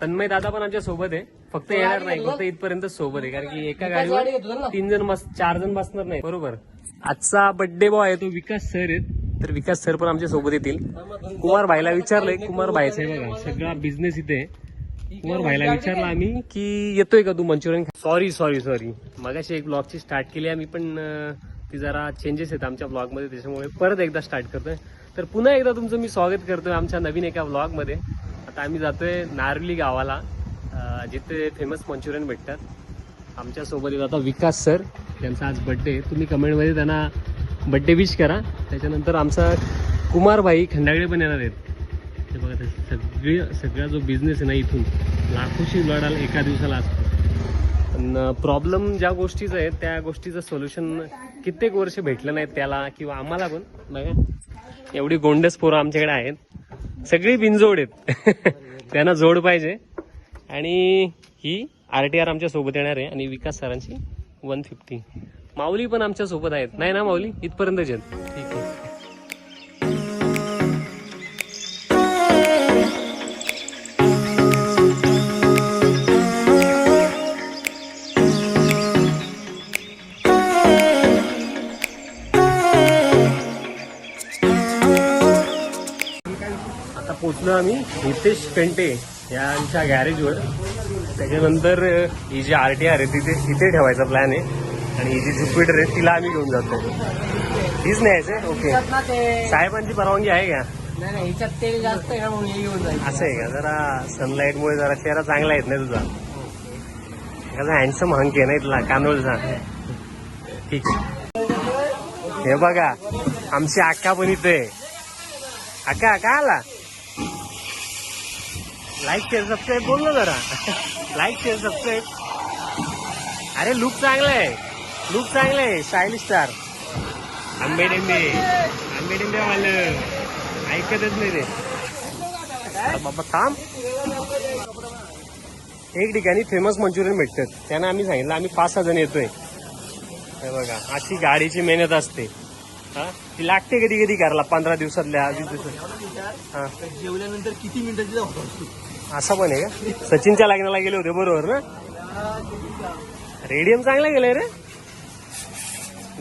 तन्मय दादा पण आमच्यासोबत आहे. फक्त येणार नाही फक्त इथपर्यंत सोबत आहे कारण की एका गाडीवर तीन जण बस चार जण बसणार नाही बरोबर? आजचा बर्थडे बॉय आहे तो विकास सर आहेत. तर विकास सर पण आमच्यासोबत येतील. कुमार भाईला विचारलंय कुमार भाईचं आहे बघा सगळा बिझनेस इथे आहे. कुमार भाईला विचारलं आम्ही की येतोय का तू मंचुरियन सॉरी सॉरी सॉरी मगाशी एक ब्लॉगची स्टार्ट केली आम्ही पण ती जरा चेंजेस आहेत आमच्या ब्लॉगमध्ये त्याच्यामुळे परत एकदा स्टार्ट करतोय. तर पुन्हा एकदा तुमचं मी स्वागत करतोय आमच्या नवीन एका ब्लॉगमध्ये आता आम्ही जातोय नारली गावाला जिथे फेमस मंचुरियन भेटतात. आमच्यासोबत येत आता विकास सर त्यांचा आज बड्डे तुम्ही कमेंटमध्ये त्यांना बड्डे विश करा. त्याच्यानंतर आमचा कुमारभाई खंडागडे पण येणार आहेत. ते बघा ते सगळा जो बिझनेस आहे ना इथून लाखोशी लढाल एका दिवसाला असतो. पण प्रॉब्लेम ज्या गोष्टीचं आहे त्या गोष्टीचं सोल्युशन कित्येक वर्ष भेटलं नाही त्याला किंवा आम्हाला पण. बघा एवढी गोंडस पोरं आमच्याकडे आहेत. सगळी बिनजोड आहेत. त्यांना जोड पाहिजे. आणि ही आर टी आर आमच्यासोबत येणार आहे आणि विकास सरांची वन फिफ्टी माऊली पण आमच्यासोबत आहेत. नाही ना माऊली? इथपर्यंत आहेत. पोचलो आम्ही हितेश पेंटे यांच्या गॅरेजवर त्याच्यानंतर ही जी आर टी आर आहे तिथे इथे ठेवायचा प्लॅन आहे. आणि ही जी ज्युपिटर आहे तिला आम्ही घेऊन जातो. हीच न्यायचं ओके साहेबांची परवानगी आहे का? नाही ह्याच्यात तेल जास्त आहे का म्हणून हे घेऊन जाईल असं आहे का? जरा सनलाईट मुळे जरा चेहरा चांगला येत नाही तुझा. एखादा हँडसम हंक आहे ना इथला कानोलचा. ठीक. हे बघा आमची अक्का पण इथे. अक्का काय आला? लाईक शेअर सबस्क्राईब बोल ना जरा. लाईक शेअर सबस्क्राईब अरे लुक चांगला आहे. लुक चांगला आहे स्टायलिश स्टार आंबे डेंबे. आंबे डेंबे वालं. ऐकतच नाही रे बाबा थांब. एक ठिकाणी फेमस मंचुरियन भेटतात. त्यांना आम्ही सांगितलं आम्ही पाच सहा जण येतोय. बघा अशी गाडीची मेहनत असते. हा? ती लागते कधी कधी करायला पंधरा दिवसातल्या वीस दिवसात. हा. जेवल्यानंतर किती मिनिटाची जाऊ असं पण आहे का? सचिनच्या लग्नाला गेले होते बरोबर ना? रेडियम चांगला गेलाय रे.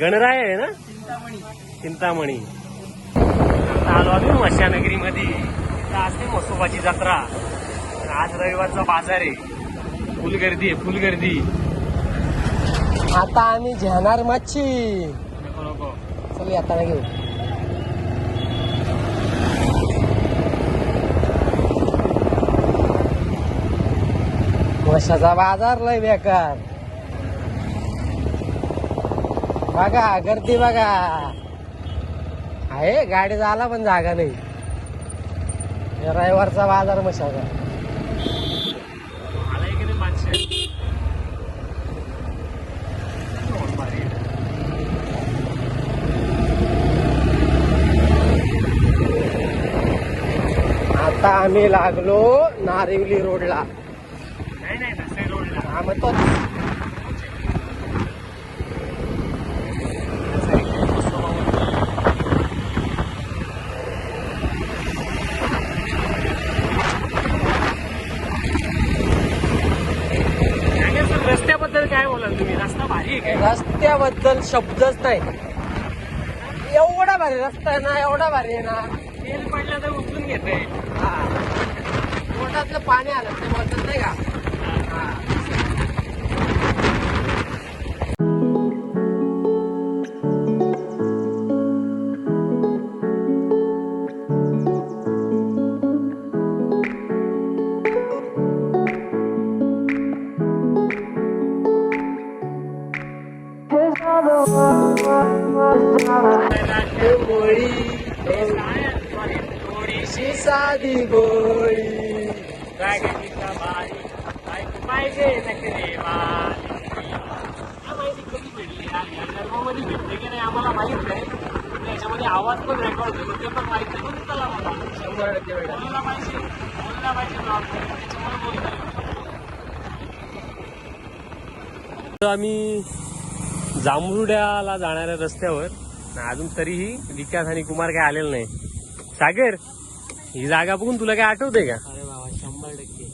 गणराय आहे ना? चिंतामणी. आता आलो आम्ही मशानगरी मध्ये असते मसोबाची जत्रा. आज रविवारचा बाजार आहे. फुल गर्दी आहे फुल गर्दी आता आम्ही घेणार मच्छी. नको नको. चल येताना घेऊ कशाचा बाजार लय बेकार. बघा गर्दी बघा. आहे गाडी झाला पण जागा नाही. रविवारचा बाजार मशाचा आता आम्ही लागलो नारिवली रोडला. नाही नाही रोडला. हा मग तो रस्त्याबद्दल काय बोलाल तुम्ही? रस्ता भारी आहे काय? रस्त्याबद्दल शब्दच नाही. एवढा भारी रस्ता आहे ना एवढा भारी आहे ना. तेल पडलं तर उचलून घेते हा. पोटातलं पाणी आलं ते बोलतात नाही का? साधी गोळी. पाहिजे माहिती कधी भेटली यार? या. जन्मामध्ये भेटते की नाही आम्हाला माहीत नाही. पण याच्यामध्ये आवाज पण रेकॉर्ड होतो. ते पण माहीत नाही. म्हणून चला मला शंभर टक्के भेटा बोलायला पाहिजे. बोलायला पाहिजे blog मध्ये. त्याच्यामुळे बोलतोय. आम्ही जांभरुड्याला जाणाऱ्या रस्त्यावर. आणि अजून तरीही विकास आणि कुमार काय आलेला नाही. सागर? ही जागा बघून तुला काय आठवते का? अरे बाबा शंभर टक्के.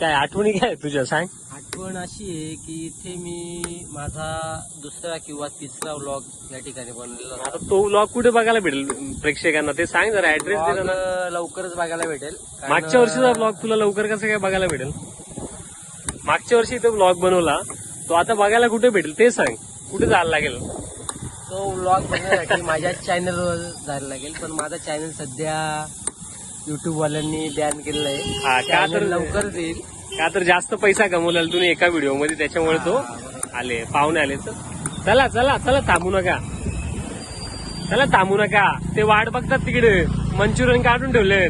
काय आठवणी काय तुझ्या? सांग. आठवण अशी आहे की इथे मी माझा दुसरा किंवा तिसरा व्लॉग या ठिकाणी बनवलेला होता. आता तो व्लॉग कुठे बघायला भेटेल प्रेक्षकांना? ते सांग जरा ऍड्रेस दे Vlog, ना अं, लवकरच बघायला भेटेल. कारण, मागच्या वर्षीचा ब्लॉग तुला लवकर कसं काय बघायला भेटेल? मागच्या वर्षी तो ब्लॉग बनवला. तो आता बघायला कुठे भेटेल ते सांग. कुठे जायला लागेल? तो व्लॉग बघण्यासाठी माझ्या चॅनलवर जायला लागेल. पण माझा चॅनल सध्या युट्यूब वाल्यांनी बॅन केलेला हा, आहे का तर- Channel लवकरच येईल. का तर जास्त पैसा कमवला तुम्ही एका व्हिडिओमध्ये त्याच्यामुळे तो आले पाहुणे आले. तर चला चला चला थांबू नका. चला थांबू नका. ते वाट बघतात तिकडे. मंचुरियन काढून ठेवले.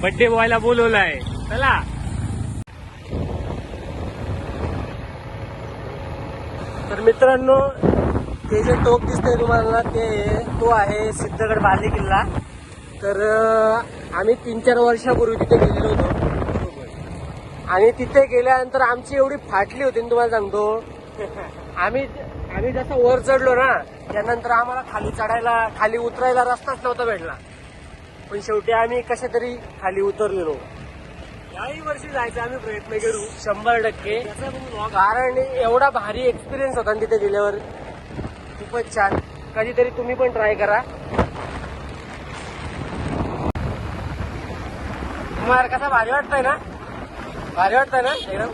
बड्डे बॉयला बोलवलाय. चला. तर मित्रांनो ते जे टोक दिसतंय तुम्हाला ते तो आहे सिद्धगड बाले किल्ला. तर अं, आम्ही तीन चार वर्षापूर्वी तिथे गेलेलो होतो. आणि तिथे गेल्यानंतर आमची एवढी फाटली होती ना तुम्हाला सांगतो. आम्ही आम्ही जसं वर चढलो ना त्यानंतर आम्हाला खाली चढायला खाली उतरायला रस्ताच नव्हता भेटला. पण शेवटी आम्ही कशा तरी खाली उतरलेलो. याही वर्षी जायचा आम्ही प्रयत्न करू शंभर टक्के. कारण एवढा भारी एक्सपिरियन्स होता तिथे गेल्यावर. खूपच छान. कधीतरी तुम्ही पण ट्राय करा. तुम्हाला कसा भारी वाटतंय ना? भारी वाटतंय ना? एकदम.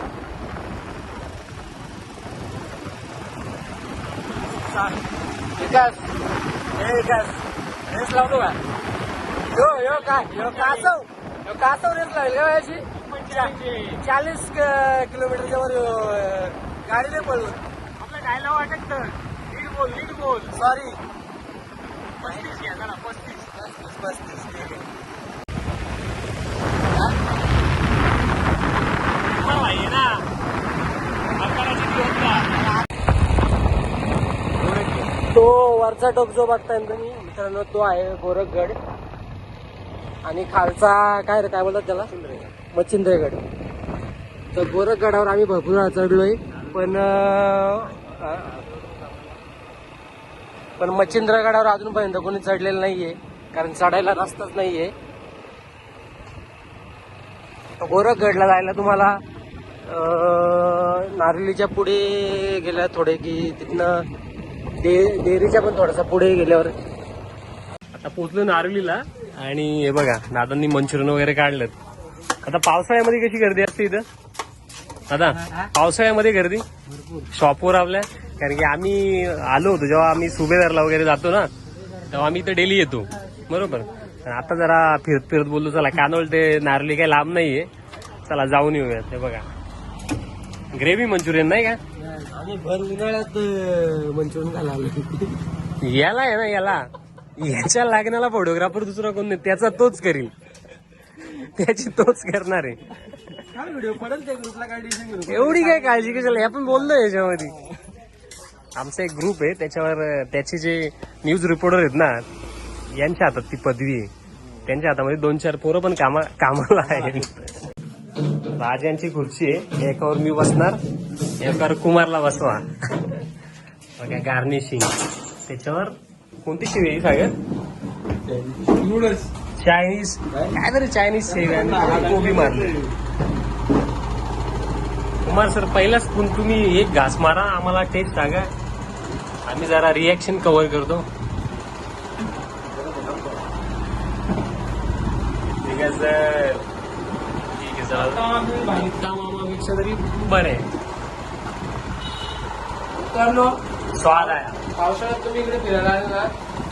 विकास. हे विकास. रेस लावतो का? यो यो काय? यो कासव. यो कासव रेस लावेल का याची? चाळीस किलोमीटरच्या वर गाडी नाही पळवून आपल्या गायला वाटत लीड बोल लीड बोल. सॉरी पस्तीस पस्तीस. पस्तीस पस्तीस ठीक आहे. आहे ना अकराची दिवस का? तो वरचा टोप जो बघताय तुम्ही मित्रांनो तो आहे गोरखगड. आणि खालचा काय रे काय बोलतात त्याला? मच्छिंद्रगड. तर गोरखगडावर आम्ही भरपूर चढलोय पण पण मच्छिंद्रगडावर अजूनपर्यंत कोणी चढलेलं नाहीये कारण चढायला रस्ताच नाहीये. गोरखगडला जायला तुम्हाला नारळीच्या पुढे गेल्या थोडे की तिथनं डे डेअरीच्या पण थोडासा पुढे गेल्यावर. आता पोचलो नारळीला आणि हे बघा दादांनी मंचुरियन वगैरे काढलं आता पावसाळ्यामध्ये कशी गर्दी असते इथं? दादा पावसाळ्यामध्ये गर्दी? शॉपवर आपल्या? कारण की आम्ही आलो होतो जेव्हा आम्ही सुभेदारला वगैरे जातो ना तेव्हा आम्ही इथं डेली येतो. बरोबर? पण आता जरा फिरत फिरत बोललो चला कानोल ते नारळी काही लांब नाहीये. चला जाऊन येऊया ते बघा. ग्रेव्ही मंचुरियन नाही का? आम्ही भर उन्हाळ्यात मंचुरियन आलो याला आहे ना याला. याच्या लागण्याला फोटोग्राफर दुसरा कोण नाही त्याचा तोच करील. त्याची तोच करणार आहे. काय व्हिडिओ पडेल त्या ग्रुपला काय डिसिजन एवढी काय काळजी कशाला? हे आपण बोललो याच्यामध्ये. आमचा एक ग्रुप आहे त्याच्यावर त्याचे जे न्यूज रिपोर्टर आहेत ना यांच्या हातात ती पदवी आहे. त्यांच्या हातामध्ये दोन चार पोरं पण कामा कामाला आहेत. राजांची खुर्ची आहे. एकावर मी बसणार एकावर कुमारला बसवा. बघा गार्निशिंग त्याच्यावर कोणती शेव आहे सागर? नूडल्स चायनीज काय तरी चायनीज शेव आहे. आणि कोबी मारली. कुमार सर पहिलाच तुम- तुम्ही एक घास मारा आम्हाला टेस्ट सांगा. आम्ही जरा रिॲक्शन कव्हर करतो. ठीक आहे सर ठीक आहे सर मामापेक्षा तरी बरं आहे. मित्रांनो स्वाद आहे. पावसाळ्यात तुम्ही इकडे फिरायला आले ना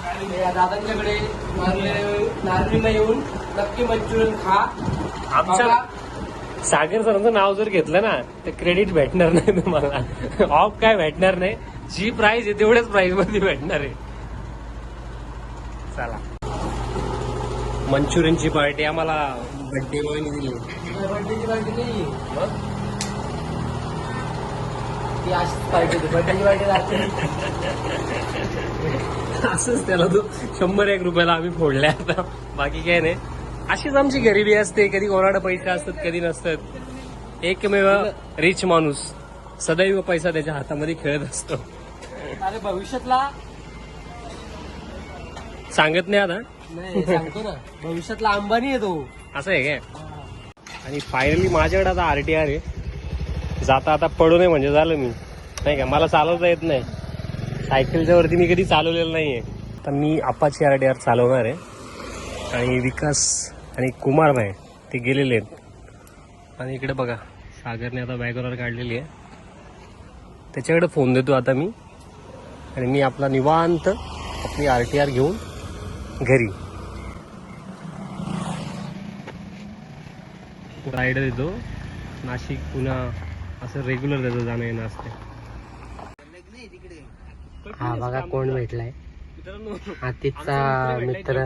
आणि या दादांच्याकडे नारळी नारळीला येऊन नक्की मंचुरियन खा. आमच्या बघा. सागर सरांचं नाव जर घेतलं ना तर क्रेडिट भेटणार नाही तुम्हाला. ऑफ काय भेटणार नाही. जी प्राइस आहे तेवढ्याच प्राइसमध्ये भेटणार आहे. चला. मंचुरियनची पार्टी आम्हाला बड्डे बॉयने दिली. बर्थडेची पार्टी नाही ती अशीच पार्टी होती. बर्थडेची पार्टी लागते असंच त्याला तो शंभर एक रुपयाला आम्ही फोडल्या आता. बाकी काय नाही. अशीच आमची गरिबी असते. कधी कोणाकडे पैसे असतात कधी नसतात. एकमेव रिच माणूस सदैव पैसा त्याच्या हातामध्ये खेळत असतो. अरे भविष्यातला? सांगत नाही आता. नाही सांगतो ना. भविष्यातला अंबानी आहे तो. असं आहे काय? आणि फायनली माझ्याकडे आता आर टी आर आहे. जाता आता पडू नये म्हणजे झालं मी. नाही का? मला चालवता येत नाही. सायकलच्या वरती मी कधी चालवलेलं नाही आहे तर मी आपाची आर टी आर चालवणार आहे. आणि विकास आणि कुमार भाई ते गेलेले आहेत. आणि इकडे बघा सागरने आता बॅगवर काढलेली आहे. त्याच्याकडे फोन देतो आता मी. आणि मी आपला निवांत आपली आर टी आर घेऊन घरी. रायडर येतो नाशिक पुन्हा असं रेग्युलर त्याचं जाणं येणं असते हा बघा कोण भेटलाय. आमचा मित्र.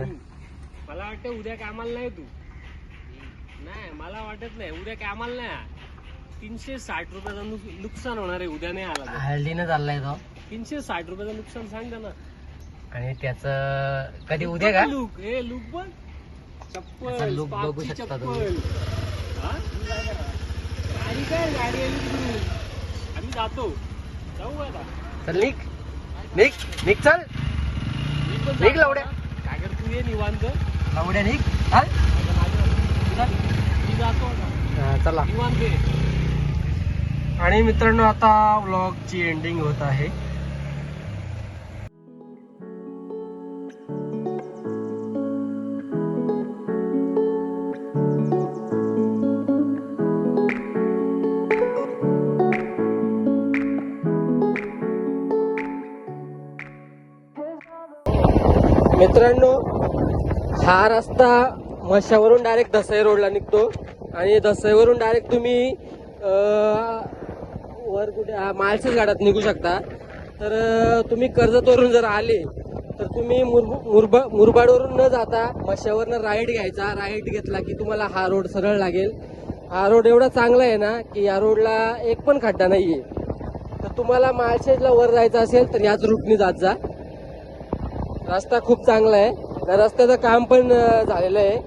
मला वाटतं उद्या कामाला नाही तू. नाही मला वाटत नाही. उद्या कामाला नाही तीनशे साठ रुपयाचं नुक- नुकसान होणार आहे. उद्या नाही आला. हळदीनं चाललाय तो. तीनशे साठ रुपयाचं नुकसान सांग ना आणि त्याच कधी उद्या का? लुक हे लुक बघ. चप्पल look बघू शकता तुम्ही. गाडी काय गाडी आली तिकडून आम्ही जातो. जाऊ आता. चल निक निक निक चल. मी पण निघ जातो लवड्या. आता. सागर तू ये निवांत? चल. मी जातो आता. हा, चला. निवांत ये. आणि मित्रांनो आता व्लॉगची एंडिंग होत आहे. मित्रांनो हा रस्ता मशावरून डायरेक्ट दसई रोडला निघतो. आणि दसईवरून डायरेक्ट तुम्ही वर कुठे हा, गाड्यात निघू शकता. तर तुम्ही कर्जतवरून जर आले तर तुम्ही मुरब- मुरबा मुरबाडवरून न जाता मशावरनं राईट घ्यायचा. राईट घेतला की तुम्हाला हा रोड सरळ लागेल. हा रोड एवढा चांगला आहे ना की या रोडला एक पण खड्डा नाहीये. तर तुम्हाला माळशेजला वर जायचं असेल तर याच रूटनी जात जा. रस्ता खूप चांगला आहे. रस्त्याचं काम पण झालेलं आहे.